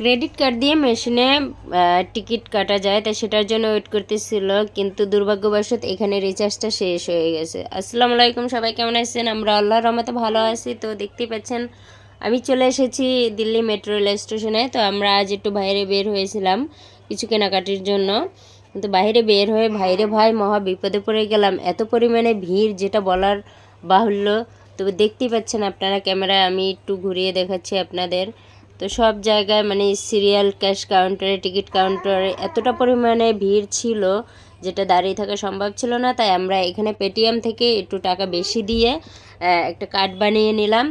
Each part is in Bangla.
ক্রেডিট কার্ড দিয়ে মেশিনে টিকিট কাটা যায়, তাই সেটার জন্য ওয়েট করতেছিল, কিন্তু দুর্ভাগ্যবশত এখানে রিচার্জটা শেষ হয়ে গেছে। আসসালামু আলাইকুম, সবাই কেমন আছেন? আমরা আল্লাহর রহমতে ভালো আছি, তো দেখতেই পাচ্ছেন, আমি চলে এসেছি দিল্লি মেট্রো রেল স্টেশনে তো আমরা আজ একটু বাইরে বের হয়েছিলাম কিছু কেনাকাটির জন্য। কিন্তু বাইরে বের হয়ে ভাইরে ভাই, মহা বিপদে পড়ে গেলাম। এত পরিমাণে ভিড়, যেটা বলার বাহুল্য। তো দেখতেই পাচ্ছেন আপনারা, ক্যামেরায় আমি একটু ঘুরিয়ে দেখাচ্ছি আপনাদের। তো সব জায়গায় মানে সিরিয়াল, ক্যাশ কাউন্টারে, টিকিট কাউন্টারে এতটা পরিমাণে ভিড় ছিল যেটা দাঁড়িয়ে থাকা সম্ভব ছিল না। তাই আমরা এখানে পেটিএম থেকে একটু টাকা বেশি দিয়ে একটা কার্ড বানিয়ে নিলাম।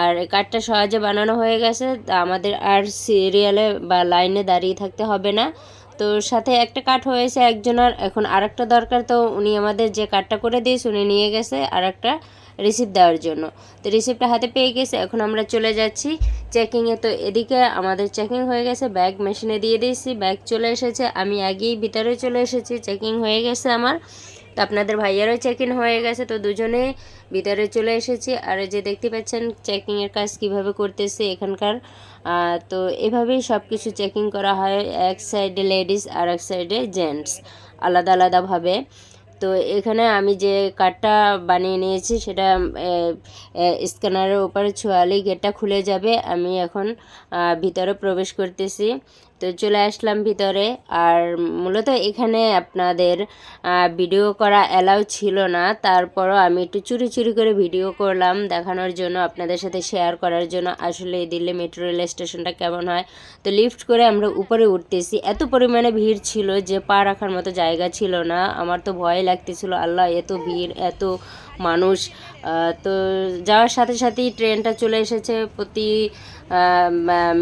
আর কার্ডটা সহজে বানানো হয়ে গেছে। তা আমাদের আর সিরিয়ালে বা লাইনে দাঁড়িয়ে থাকতে হবে না। তো সাথে একটা কাঠ হয়েছে একজনের, এখন আর একটা দরকার, তো উনি আমাদের যে কাঠটা করে দিয়েছে, উনি নিয়ে গেছে আর একটা রিসিপ্ট দেওয়ার জন্য। তো রিসিপ্টটা হাতে পেয়ে গেছে, এখন আমরা চলে যাচ্ছি চেকিংয়ে তো এদিকে আমাদের চেকিং হয়ে গেছে ব্যাগ মেশিনে দিয়ে দিয়েছি ব্যাগ চলে এসেছে, আমি আগেই ভিতরে চলে এসেছি চেকিং হয়ে গেছে আমার। তো আপনাদের ভাইয়ারও চেক ইন হয়ে গেছে, তো দুজনে ভিতরে চলে এসেছি। আর যে দেখতে পাচ্ছেন চেকিংয়ের কাজ কীভাবে করতেছে এখানকার। তো এভাবেই সব কিছু চেকিং করা হয়, এক সাইডে লেডিস আর এক সাইডে জেন্টস আলাদা আলাদাভাবে। তো এখানে আমি যে কার্ডটা বানিয়ে নিয়েছি, সেটা স্ক্যানারের উপরে ছোঁয়ালেই গেটটা খুলে যাবে। আমি এখন ভিতরে প্রবেশ করতেছি। তো চলে আসলাম ভিতরে। আর মূলত এখানে আপনাদের ভিডিও করা অ্যালাউ ছিল না। তারপরও আমি একটু চুরি চুরি করে ভিডিও করলাম দেখানোর জন্য, আপনাদের সাথে শেয়ার করার জন্য। আসলে দিল্লি মেট্রো রেল স্টেশনটা কেমন হয়? তো লিফট করে আমরা উপরে উঠতেছি। এত পরিমাণে ভিড় ছিল যে পা রাখার মতো জায়গা ছিল না। আমার তো ভয় লাগতেছিল, আল্লাহ, এত ভিড়, এত মানুষ তো যাওয়ার সাথে সাথেই ট্রেনটা চলে এসেছে। প্রতি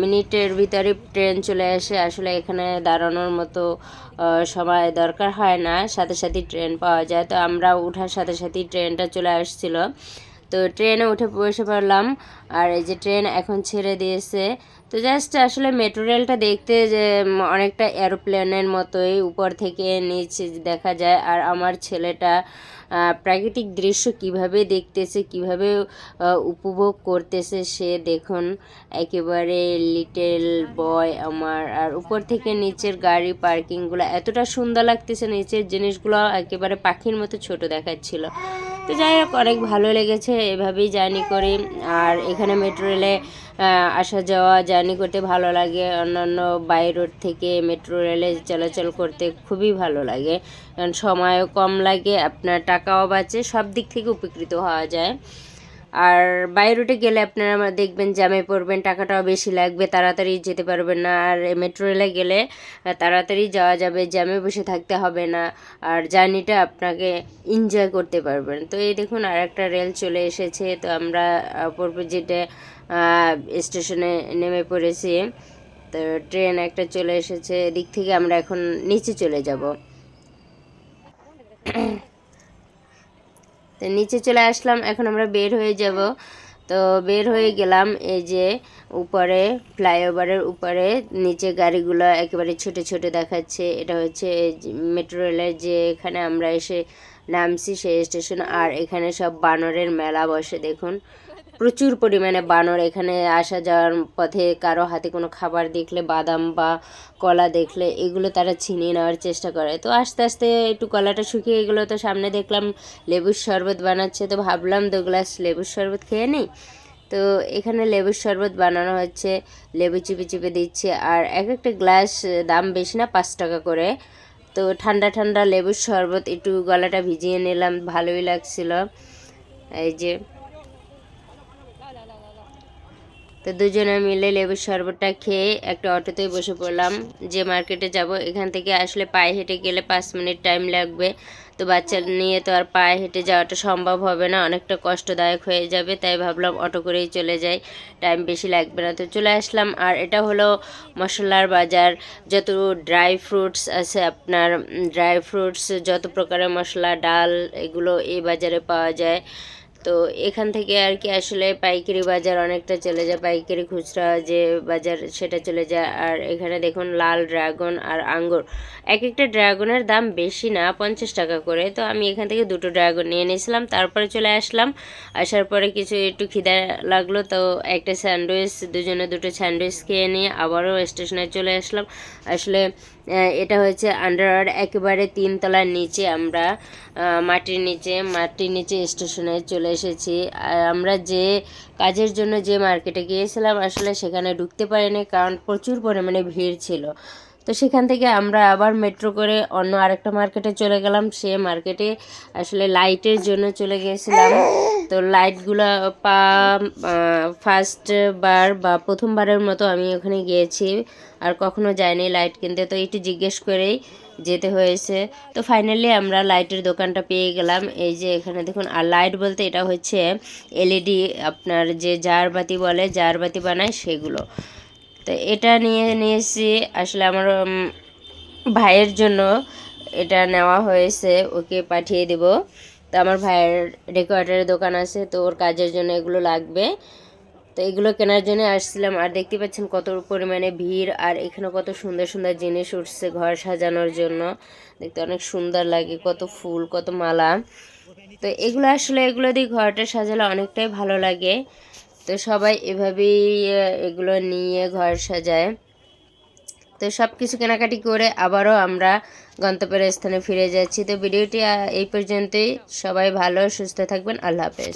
মিনিটের ভিতরে ট্রেন চলে আসে। আসলে এখানে দাঁড়ানোর মতো সময় দরকার হয় না। সাথে সাথে ট্রেন পাওয়া যায়। তো আমরা উঠার সাথে সাথেই ট্রেনটা চলে আসছিল। তো ট্রেনে উঠে বসে পড়লাম, আর এই যে ট্রেন এখন ছেড়ে দিয়েছে। তো জাস্ট আসলে মেট্রো রেলটা দেখতে যে অনেকটা এরোপ্লেনের মতোই উপর থেকে নিচে দেখা যায়। আর আমার ছেলেটা প্রাকৃতিক দৃশ্য কীভাবে দেখতেছে, কীভাবে উপভোগ করতেছে সে দেখুন। একেবারে লিটেল বয় আমার। আর উপর থেকে নিচের গাড়ি পার্কিংগুলো এতটা সুন্দর লাগতেছে, নিচের জিনিসগুলো একেবারে পাখির মতো ছোট দেখাচ্ছিল। তো যাই হোক, অনেক ভালো লেগেছে এভাবেই জার্নি করি। আর এখানে মেট্রো রেলে আসা যাওয়া, জার্নি করতে ভালো লাগে। অন্যান্য বাই রোড থেকে মেট্রো রেলে চলাচল করতে খুবই ভালো লাগে। কারণ সময়ও কম লাগে, আপনার টাকাও বাঁচে, সব দিক থেকে উপকৃত হওয়া যায়। আর রুটে গেলে আপনারা আমার দেখবেন জ্যামে পড়বেন, টাকাটাও বেশি লাগবে, তাড়াতাড়ি যেতে পারবেন না। আর মেট্রো রেলে গেলে তাড়াতাড়ি যাওয়া যাবে, জ্যামে বসে থাকতে হবে না। আর জার্নিটা আপনাকে এনজয় করতে পারবেন। তো এই দেখুন আর একটা রেল চলে এসেছে। তো আমরা অপরজিটে স্টেশনে নেমে পড়েছি, তো ট্রেন একটা চলে এসেছে। এদিক থেকে আমরা এখন নিচে চলে যাব। তো নিচে চলে আসলাম, এখন আমরা বের হয়ে যাব। তো বের হয়ে গেলাম এই যে উপরে, ফ্লাইওভারের উপরে। নিচে গাড়িগুলো একেবারে ছোটো ছোটো দেখাচ্ছে। এটা হচ্ছে মেট্রো রেলের যে এখানে আমরা এসে নামছি, সেই স্টেশন। আর এখানে সব বানরের মেলা বসে, দেখুন। প্রচুর পরিমাণে বানর এখানে আসা যাওয়ার পথে কারও হাতে কোনো খাবার দেখলে, বাদাম বা কলা দেখলে, এগুলো তারা ছিনিয়ে নেওয়ার চেষ্টা করে। তো আস্তে আস্তে একটু কলাটা শুকিয়ে গেলো, তো সামনে দেখলাম লেবুর শরবত বানাচ্ছে, তো ভাবলাম দু গ্লাস লেবুর শরবত খেয়ে নিই। তো এখানে লেবুর শরবত বানানো হচ্ছে, লেবু চিপে চিপে দিচ্ছে, আর এক একটা গ্লাস দাম বেশি না, পাঁচ টাকা করে। তো ঠান্ডা ঠান্ডা লেবুর শরবত, একটু গলাটা ভিজিয়ে নিলাম, ভালোই লাগছিল। এই যে তো দুজনে মিলে লেবুর শরবতটা খেয়ে একটা অটোতে বসে পড়লাম। যে মার্কেটে যাব, এখান থেকে আসলে পায়ে হেঁটে গেলে পাঁচ মিনিট টাইম লাগবে। তো বাচ্চা নিয়ে তো আর পায়ে হেঁটে যাওয়াটা সম্ভব হবে না, অনেকটা কষ্টদায়ক হয়ে যাবে, তাই ভাবলাম অটো করেই চলে যাই। টাইম বেশি লাগবে না। তো চলে আসলাম, আর এটা হলো মশলার বাজার। যত ড্রাই ফ্রুটস আছে আপনার ড্রাই ফ্রুটস, যত প্রকারের মশলা, ডাল, এগুলো এই বাজারে পাওয়া যায়। তো এখান থেকে আর কি আসলে পাইকারি বাজার অনেকটা চলে যায়। পাইকারি খুচরা যে বাজার সেটা চলে যায়। আর এখানে দেখুন লাল ড্রাগন আর আঙ্গুর। এক একটা ড্রাগনের দাম বেশি না, পঞ্চাশ টাকা করে। তো আমি এখান থেকে দুটো ড্রাগন নিয়ে নিয়েছিলাম। তারপরে চলে আসলাম। আসার পরে কিছু একটু খিদা লাগল। তো একটা স্যান্ডউইচ, দুজনে দুটো স্যান্ডউইচ খেয়ে নিয়ে আবারও স্টেশনে চলে আসলাম। আসলে এটা হচ্ছে আন্ডার একেবারে তিনতলার নিচে আমরা মাটির নিচে মাটির নিচে স্টেশনে চলে এসেছি। আর আমরা যে কাজের জন্য যে মার্কেটে গিয়েছিলাম, আসলে সেখানে ঢুকতে পারিনি কারণ প্রচুর পরিমাণে ভিড় ছিল। তো সেখান থেকে আমরা আবার মেট্রো করে অন্য আরেকটা মার্কেটে চলে গেলাম। সে মার্কেটে আসলে লাইটের জন্য চলে গিয়েছিলাম। তো লাইটগুলো পা ফার্স্ট বার বা প্রথমবারের মতো আমি ওখানে গিয়েছি। আর কখনো যাইনি লাইট কিনতে। তো একটু জিজ্ঞেস করেই যেতে হয়েছে। তো ফাইনালি আমরা লাইটের দোকানটা পেয়ে গেলাম। এই যে এখানে দেখুন, আর লাইট বলতে এটা হচ্ছে এলইডি আপনার যে জার বাতি বলে জার বাতি বানায় সেগুলো। তো এটা নিয়ে নিয়েছি। আসলে আমার ভাইয়ের জন্য এটা নেওয়া হয়েছে, ওকে পাঠিয়ে দেব। তো আমার ভাইয়ের ডেকোরেটারের দোকান আছে, তো ওর কাজের জন্য এগুলো লাগবে। তো এগুলো কেনার জন্য আসছিলাম, আর দেখতে পাচ্ছেন কত পরিমাণে ভিড়, আর এখানে কত সুন্দর সুন্দর জিনিস উঠছে ঘর সাজানোর জন্য। দেখতে অনেক সুন্দর লাগে, কত ফুল, কত মালা। তো এগুলো আসলে এগুলো দিয়ে ঘরটা সাজালে অনেকটাই ভালো লাগে। তো সবাই এভাবেই এগুলো নিয়ে ঘর সাজায়। তো সব কিছু কেনাকাটি করে আবারও আমরা গন্তব্যের স্থানে ফিরে যাচ্ছি। তো ভিডিওটি এই পর্যন্তই। সবাই ভালো, সুস্থ থাকবেন। আল্লাহ হাফেজ।